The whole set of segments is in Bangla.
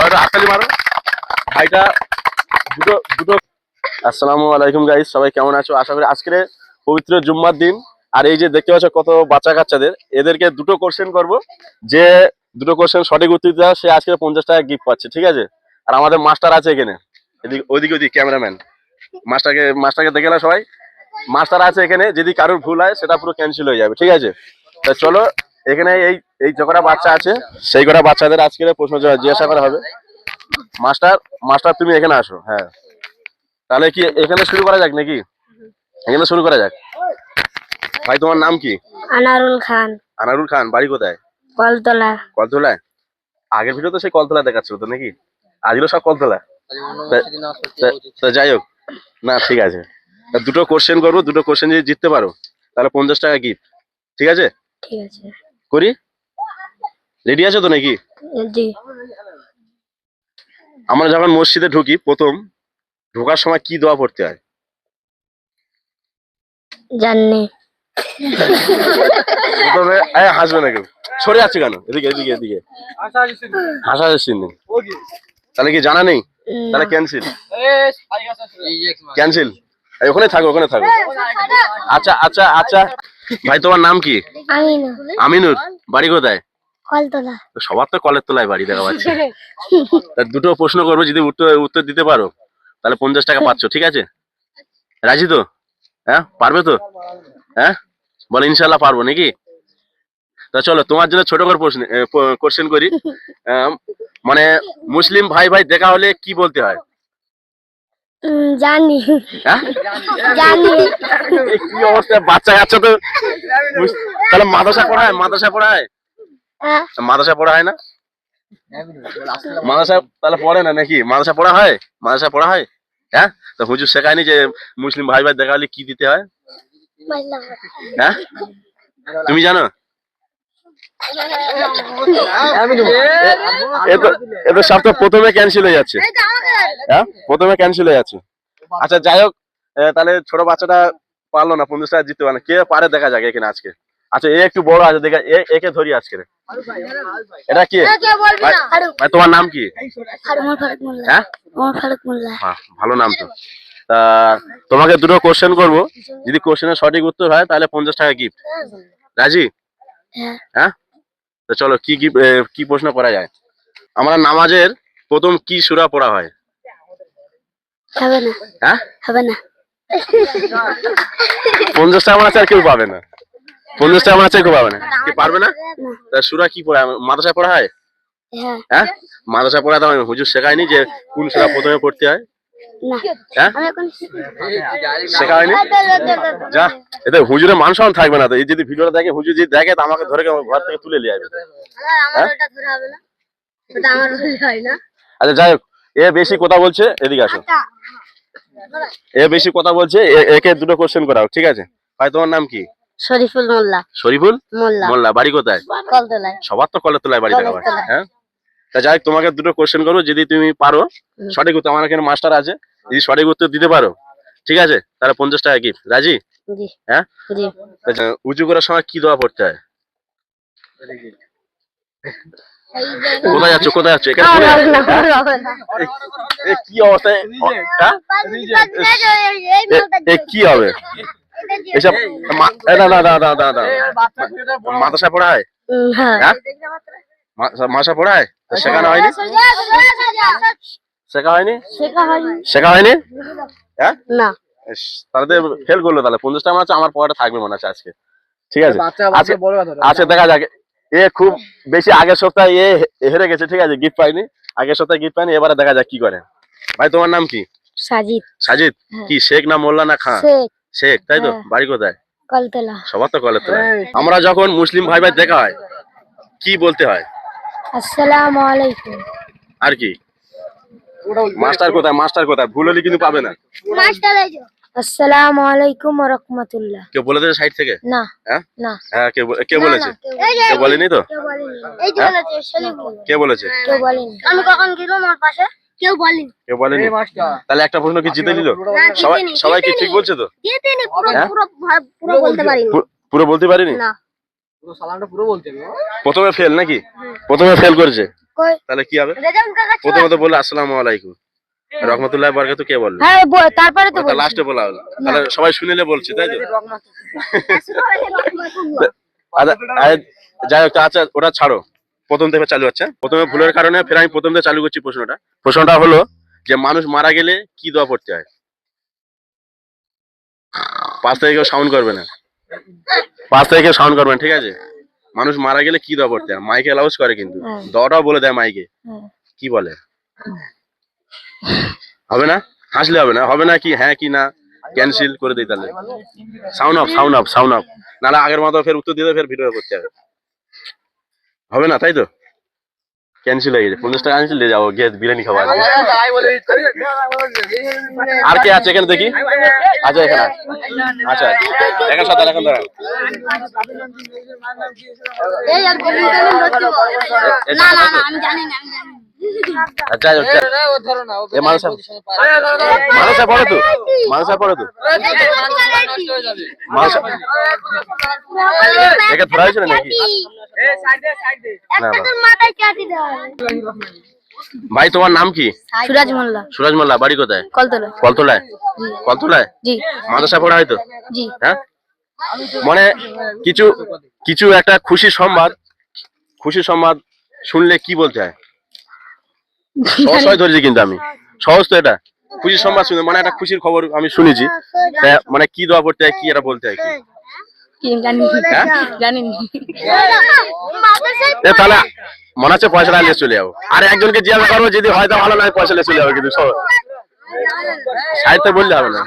হাততালি মারো। ভাইটা দুটো দুটো। আসসালামু আলাইকুম গাইস সবাই কেমন আছো? আশা করি আজকের পবিত্র জুম্মার দিন। আর এই যে দেখতে পাচ্ছ কত বাচ্চা কাচ্চাদের, এদেরকে দুটো কোশ্চেন করব। যে দুটো কোশ্চেন সঠিক উত্তর দেওয়া সে আজকে পঞ্চাশ টাকা গিফট পাচ্ছে, ঠিক আছে? আর আমাদের মাস্টার আছে এখানে। এদিকে ওইদিকে ওইদিকে ক্যামেরাম্যান মাস্টারকে মাস্টারকে দেখে না সবাই। মাস্টার আছে এখানে, যদি কারোর ভুল হয়, সেটা পুরো ক্যান্সেল হয়ে যাবে, ঠিক আছে? তা চলো, এখানে এই এই যে কটা বাচ্চা আছে সেই কটা বাচ্চাদের আজকে প্রশ্ন জিজ্ঞাসা করা হবে। মাস্টার মাস্টার তুমি এখানে আসো হ্যাঁ। তাহলে কি এখানে শুরু করা যাক নাকি? এখানে শুরু করা যাক। ভাই তোমার নাম কি? আনারুল খান। আনারুল খান বাড়ি কোথায়? কলতলা। কলতলায়? আগের ভিডিও তো সেই কলতলা দেখাচ্ছিল তো নাকি? আজগুলো সব কলতলা। তা- যাই হোক। না ঠিক আছে। দুটো কোশ্চেন করব দুটো কোশ্চেন যদি জিততে পারো তাহলে পঞ্চাশ টাকা গিফট ঠিক আছে? ঠিক আছে। করি? রেডি আছো তো নাকি? জি। আমরা যখন মসজিদে ঢুকি প্রথম ঢোকার সময় কি দোয়া পড়তে হয়? জাননি। প্রথমে হাসবে না কেউ। সরে কেন? এদিকে এদিকে এদিকে। হাসা হাসি নেই। তাহলে কি জানা নেই? তাহলে ক্যান্সেল ক্যান্সেল ওখানে থাকো ওখানে থাকো। আচ্ছা আচ্ছা আচ্ছা। ভাই তোমার নাম কি? আমিনুর বাড়ি কোথায়? কলতলা সবার তো কলের তলায় বাড়ি দেখা পাচ্ছে। দুটো প্রশ্ন করব যদি উত্তর উত্তর দিতে পারো তাহলে পঞ্চাশ টাকা পাচ্ছ ঠিক আছে? রাজি তো? হ্যাঁ? পারবে তো? হ্যাঁ? বলো ইনশাল্লাহ পারব নাকি? তা চলো তোমার জন্য ছোট করে প্রশ্ন কোশ্চেন করি। মানে মুসলিম ভাই ভাই দেখা হলে কি বলতে হয়? জানি। হ্যাঁ? জানি। কি অবস্থা? বাচ্চা কাচ্চা তো? তাহলে মাদ্রাসা পড়ায় মাদ্রাসা পড়ায়? মাদ্রাসা পড়া হয় না? মাদ্রাসা তাহলে পড়ে না নাকি? মাদ্রাসা পড়া হয়? মাদ্রাসা পড়া হয়? হ্যাঁ? তো হুজুর শেখায়নি যে মুসলিম ভাই ভাই দেখা হলে কি দিতে হয়? হ্যাঁ? তুমি জানো? প্রথমে ক্যান্সেল হয়ে যাচ্ছে। হ্যাঁ? প্রথমে ক্যান্সেল হয়ে যাচ্ছে। আচ্ছা যাই হোক তাহলে ছোট বাচ্চাটা পারল না পঞ্চাশ টাকা জিততে পারে না। কে পারে দেখা যাক এখানে আজকে। আচ্ছা এ একটু বড় আছে দেখা একে ধরি আজকে। এটা কি? তোমার নাম কি? হ্যাঁ? ভালো নাম তো। তা তোমাকে দুটো কোশ্চেন করব। যদি কোশ্চেনের সঠিক উত্তর হয় তাহলে পঞ্চাশ টাকা গিফট রাজি? হ্যাঁ। হ্যাঁ? তো চলো কি কি কি প্রশ্ন করা যায়? আমরা নামাজের প্রথম কি সুরা পড়া হয়? হবে না। হ্যাঁ? হবে না। পঞ্চাশ টাকা মানে আর কেউ পাবে না। পঞ্চাশ টাকা মানে কেউ পাবে না কি পারবে না? তা সূরা কি পড়া? মাদ্রাসায় পড়া হয়? হ্যাঁ। হ্যাঁ? মাদ্রাসায় পড়া তো হুজুর শেখায়নি যে কোন সূরা প্রথমে পড়তে হয়। হ্যাঁ? আমি এখন যা এতে হুজুরের মান সম্মান থাকবে না তো। এই যদি ভিডিওটা দেখে হুজুর যদি দেখে তো আমাকে ধরে ঘর থেকে তুলে নিয়ে আসবে? আমার আমার হয় না। আচ্ছা যাই হোক। এ বেশি কথা বলছে এদিকে আসো। এ বেশি কথা বলছে এ- একে দুটো কোশ্চেন করাও ঠিক আছে? ভাই তোমার নাম কি? শরীফুল মোল্লা। শরীফুল মোল্লা। মোল্লা বাড়ি কোথায়? কলতলায়। সবার তো কলের তলায় বাড়ি দেখা হ্যাঁ? তা যাই তোমাকে দুটো কোশ্চেন করব যদি তুমি পারো সঠিক উত্তর আমার এখানে মাস্টার আছে যদি সঠিক উত্তর দিতে পারো ঠিক আছে? তাহলে পঞ্চাশ টাকা গিফট রাজি? হ্যাঁ? জি। উঁচু করার সময় কি দোয়া পড়তে হয়? কোথায় যাচ্ছ কোথায় যাচ্ছ? এখানে কি অবস্থায়? হ্যাঁ? কি হবে? এসব না না না না না না। মাদ্রাসা পড়া হয়। হ্যাঁ? মাসা পড়া হয় তা শেখানো হয়নি? শেখা হয়নি? শেখা হয়নি। হ্যাঁ? না। তাহলে ফেল করল তাহলে। পঞ্চাশ টাকা মনে হচ্ছে আমার পড়াটা থাকবে মনে আছে আজকে। ঠিক আছে? আচ্ছা আচ্ছা দেখা যাক। এ খুব বেশি আগের সপ্তাহে এ হেরে গেছে ঠিক আছে? গিফট পাইনি। আগের সপ্তাহে গিফট পাইনি এবারে দেখা যাক কি করে। ভাই তোমার নাম কি? সাজিদ। সাজিদ? হ্যাঁ। কি শেখ না মোল্লা না খান? শেখ তাই তো? হ্যাঁ। বাড়ি কোথায়? কলতলা। সবার তো তলায় আমরা যখন মুসলিম ভাই ভাই দেখা হয় কি বলতে হয়? আসসালামু আলাইকুম। আর কি? মাস্টার কোথায়? মাস্টার কোথায়? ভুল হলে কিন্তু পাবে না। আসসালামু আলাইকুম ওয়া রাহমাতুল্লাহ। কেউ বলে দেবে সাইড থেকে? না হ্যাঁ? না। হ্যাঁ কে কে বলেছে। কে বলেনি। তো? এই হ্যাঁ? বলেছে কে বলেছে? আমি কখন গেলাম ওর পাশে? কেউ বলেনি কে বলেনি তাহলে একটা প্রশ্ন কি জিতে নিল সবাই সবাই কি ঠিক বলছে তো জিতেনি পুরো হ্যাঁ? পুরো ভা- পুরো বলতে পারিনি পুরো প্রথমে ফেল নাকি প্রথমে ফেল করেছে তাহলে কি হবে। প্রথমে তো বলল আসসালামু আলাইকুম রহমতুল্লাহ বরকাতু কে বলল হ্যাঁ তারপরে তো লাস্টে বলা হলো তাহলে সবাই শুনিলে বলছি তাই তো আচ্ছা, যাই হোক আচ্ছা ওটা ছাড়ো প্রথম থেকে চালু হচ্ছে। প্রথমে ভুলের কারণে ফের আমি প্রথম থেকে চালু করছি প্রশ্নটা। প্রশ্নটা হলো যে মানুষ মারা গেলে কি দোয়া পড়তে হয়? পাঁচ থেকে কেউ সাউন্ড করবে না। পাঁচ থেকে কেউ সাউন্ড করবে না ঠিক আছে? মানুষ মারা গেলে কি দোয়া পড়তে হয়? মাইকে অ্যালাউস করে কিন্তু। দোয়াটাও বলে দেয় মাইকে। কি বলে? হবে না? হাসলে হবে না। হবে না কি? হ্যাঁ কি না? ক্যান্সেল করে দিই তাহলে। Sound off sound off sound off নাহলে আগের মতো ফের উত্তর দিতে ফের ভিডিও করতে হবে। হবে না, তাই তো? ক্যান্সেল হয়ে গেছে, পঞ্চাশ টাকা আনছিল যাব, গিয়ে বিরিয়ানি খাবার আর কে আছে এখানে দেখি? আচ্ছা এখানে? আচ্ছা এখন সাথে এখন দাঁড়ান তো। ধরা নাকি? ভাই তোমার নাম কি? সুরাজ মোল্লা। সুরাজ মোল্লা বাড়ি কোথায়? কলতলা কলতলায়? কলতলায়? জি। মাদ্রাসা পড়া হয়তো জি। হ্যাঁ? মানে কিছু কিছু একটা খুশি সংবাদ খুশি সংবাদ শুনলে কি বলতে হয়? সহজ ধরেছি কিন্তু আমি। সহজ তো এটা। খুশি সংবাদ শুনে মানে একটা খুশির খবর আমি শুনেছি। তা মানে কি দোয়া পড়তে হয় কি এটা বলতে হয় কি? হ্যাঁ? তাহলে মনে হচ্ছে পয়সাটা নিয়ে চলে যাব। আর একজনকে জিজ্ঞাসা করব যদি হয়তো ভালো নয় পয়সা নিয়ে চলে যাব কিন্তু সাহিত্যে বললে হবে না।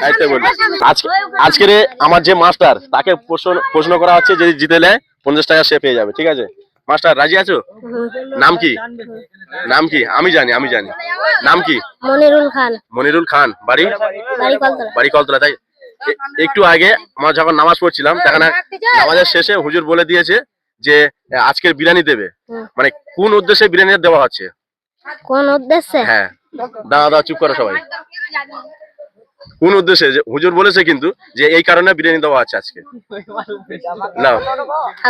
সাহিত্যে বললে। আজকে আজকের আমার যে মাস্টার তাকে প্রশ্ন প্রশ্ন করা হচ্ছে যদি জিতে নেয় পঞ্চাশ টাকা সে পেয়ে যাবে ঠিক আছে? মাস্টার রাজি আছো? নাম কি? নাম কি? আমি জানি আমি জানি। নাম কি? মনিরুল খান। মনিরুল খান বাড়ি? বাড়ি কলতলা। বাড়ি তাই? একটু আগে আমরা যখন নামাজ পড়ছিলাম তখন নামাজের শেষে হুজুর বলে দিয়েছে যে আজকের বিরিয়ানি দেবে। মানে কোন উদ্দেশ্যে বিরিয়ানি দেওয়া হচ্ছে? কোন উদ্দেশ্যে? হ্যাঁ। দাঁড়া দাঁড়া চুপ করো সবাই। কোন উদ্দেশ্যে? যে হুজুর বলেছে কিন্তু যে এই কারণে বিরিয়ানি দেওয়া আছে আজকে। নাও।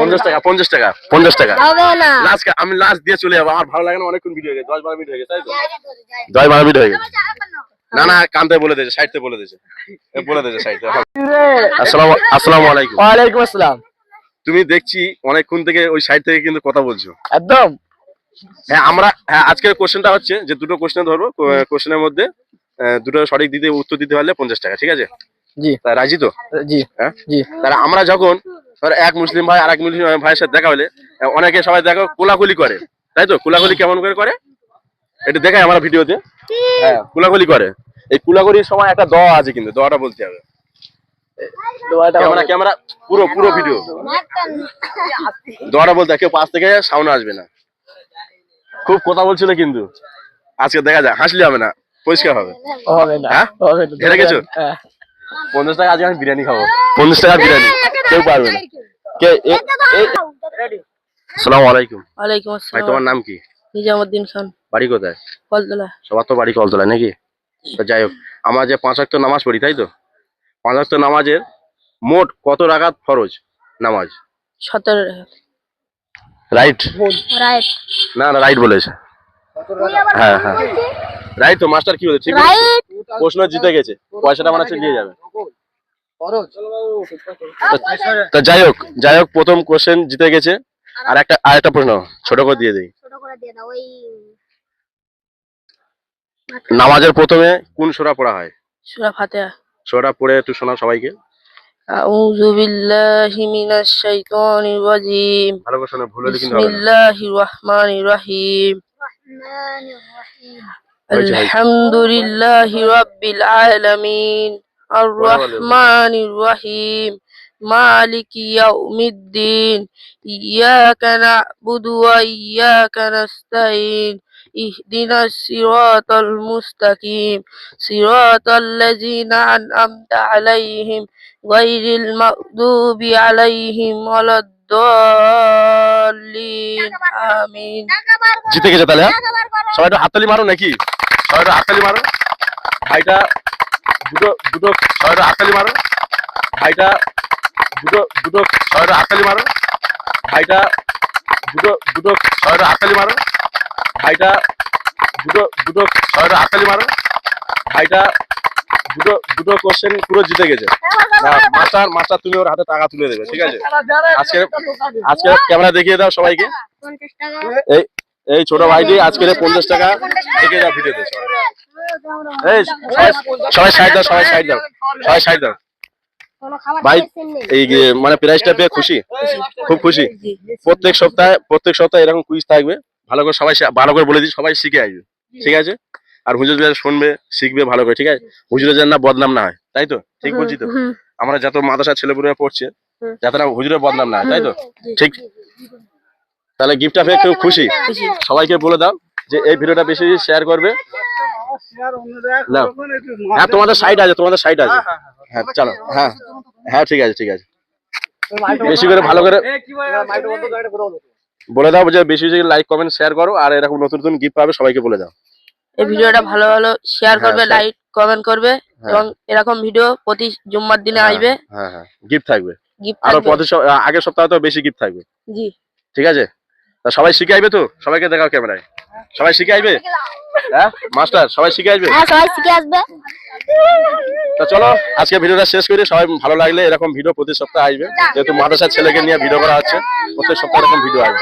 পঞ্চাশ টাকা পঞ্চাশ টাকা পঞ্চাশ টাকা। না। লাস্ট আমি লাস্ট দিয়ে চলে যাব। আমার ভালো লাগে না অনেকক্ষণ ভিডিও হয়ে গেছে দশ বারো মিনিট হয়ে গেছে তাই তো? দশ বারো মিনিট হয়ে গেছে। না না কান্তে বলে দিয়েছে সাইডতে বলে দিয়েছে। বলে দিয়েছে সাইডতে আসসালামু আসসালামু আলাইকুম। ওয়ালাইকুম আসসালাম। তুমি দেখছি অনেকক্ষণ থেকে ওই সাইড থেকে কিন্তু কথা বলছো। একদম। হ্যাঁ আমরা হ্যাঁ আজকের কোশ্চেনটা হচ্ছে যে দুটো কোশ্চেন ধরবো। কোশ্চেনের মধ্যে দুটো সঠিক দিতে উত্তর দিতে পারলে পঞ্চাশ টাকা ঠিক আছে? জি। তা রাজি তো? জি। হ্যাঁ? জি। তাহলে আমরা যখন ধর এক মুসলিম ভাই আর এক মুসলিম ভাইয়ের সাথে দেখা হলে অনেকে সবাই দেখো কোলাকুলি করে তাই তো? কোলাকুলি কেমন করে করে? এটা দেখাই আমরা ভিডিওতে। হ্যাঁ কোলাকুলি করে। এই কোলাকুলির সময় একটা দোয়া আছে কিন্তু দোয়াটা বলতে হবে। ক্যামেরা ক্যামেরা পুরো পুরো ভিডিও। দোয়াটা বলতে কেউ পাশ থেকে সাউন্ড আসবে না। খুব কথা বলছিল কিন্তু। আজকে দেখা যায় হাসলে হবে না পরিষ্কার হবে। হবে না হ্যাঁ? হবে না? হ্যাঁ। পঞ্চাশ টাকা আজকে আমি বিরিয়ানি খাব। পঞ্চাশ টাকা বিরিয়ানি কেউ পারবে না। কে এ- আলাইকুম। ওয়ালাইকুম ভাই আসসালাম। তোমার নাম কি? নিজামুদ্দিন খান। বাড়ি কোথায়? কলতলা। সবার তো বাড়ি কলতলায় নাকি? তো যাই হোক আমরা যে পাঁচ ওয়াক্ত নামাজ পড়ি তাই তো? পাঁচ ওয়াক্ত নামাজের মোট কত রাকাত ফরজ নামাজ? সতেরো রাইট রাইট না না রাইট বলেছে। হ্যাঁ হ্যাঁ। রাইট তো মাস্টার কি ঠিক প্রশ্ন জিতে গেছে। পয়সাটা মানে যাবে। তো যাই হোক যাই হোক প্রথম কোশ্চেন জিতে গেছে। আর একটা আর একটা প্রশ্ন ছোট করে দিয়ে দিই। ছোট করে দিয়ে দাও ওই নামাজের প্রথমে কোন সূরা পড়া হয় সূরা ফাতিহা সূরাটা পড়ে একটু শোনাও সবাইকে আউযু বিল্লাহি মিনাশ শাইতানির রাজিম ভালো করে শোনো ভুল হলে কিন্তু হবে না বিসমিল্লাহির রহমানির রহিম রহমানির রহিম হয়েছে, হয়েছে। আলহামদুলিল্লাহি রাব্বিল আলামিন আর রহমানির রহিম مالك يوم الدين إياك نعبد وإياك نستعين اهدنا الصراط المستقيم صراط الذين أنعمت عليهم غير المغضوب عليهم ولا الضالين آمين জিতে গেছে তাহলে হ্যাঁ? সবাই একটু হাততালি মারো নাকি সবাই একটু হাততালি মারো ভাইটা দুটো দুটো সবাই একটু হাততালি মারো ভাইটা দুটো দুটো সবাই একটু হাততালি মারো ভাইটা দুটো দুটো সবাই একটু হাততালি মারো ভাইটা দুটো দুটো, ছয়টা হাততালি মারো। ভাইটা দুটো দুটো কোশ্চেন পুরো জিতে গেছে। মাস্টার মাস্টার তুমি ওর হাতে টাকা তুলে দেবে, ঠিক আছে? আজকে আজকে ক্যামেরা দেখিয়ে দাও সবাইকে। এই এই ছোট ভাইটি আজকে পঞ্চাশ টাকা থেকে দাও ভিডিওতে এই, সবাই সাইড দাও, সবাই সাইড দাও, সবাই সাইড দাও। ভাই, এই মানে প্রাইজটা পেয়ে খুশি, খুব খুশি। প্রত্যেক সপ্তাহে প্রত্যেক সপ্তাহে এরকম কুইজ থাকবে। ভালো করে সবাই শি- ভালো করে বলে দিই সবাই শিখে আসবে। ঠিক আছে? আর হুজুর শুনবে শিখবে ভালো করে ঠিক আছে? হুজুরের যেন না বদনাম না হয় তাই তো? ঠিক বলছি তো? আমরা যত মাদ্রাসা ছেলেপুলেরা পড়ছে যাতে না হুজুরের বদনাম না হয় তাই তো? ঠিক। তাহলে গিফটটা পেয়ে খুব খুশি। খুশি। সবাইকে বলে দাও যে এই ভিডিওটা বেশি বেশি শেয়ার করবে। হ্যাঁ তোমাদের সাইড আছে তোমাদের সাইড আছে। হ্যাঁ চলো হ্যাঁ। হ্যাঁ ঠিক আছে ঠিক আছে। বেশি করে ভালো করে বলে দাও যে বেশি বেশি লাইক কমেন্ট শেয়ার করো আর এরকম নতুন নতুন গিফট পাবে সবাইকে বলে দাও। এই ভিডিওটা ভালো ভালো শেয়ার হ্যাঁ, করবে লাইক কমেন্ট করবে এবং এরকম ভিডিও প্রতি জুম্মার দিনে আসবে। হ্যাঁ হ্যাঁ গিফট থাকবে। আরও প্রতি আগের সপ্তাহে তো বেশি গিফট থাকবে। জি। ঠিক আছে? তা সবাই শিখে আইবে তো? সবাইকে দেখাও ক্যামেরায়। সবাই শিখে আইবে? হ্যাঁ মাস্টার সবাই শিখে আসবে হ্যাঁ সবাই শিখে আসবে। তা চলো আজকে ভিডিওটা শেষ করি। সবাই ভালো লাগলে এরকম ভিডিও প্রতি সপ্তাহে আসবে। যেহেতু মাদ্রাসার ছেলেকে নিয়ে ভিডিও করা হচ্ছে প্রত্যেক সপ্তাহে এরকম ভিডিও আসবে।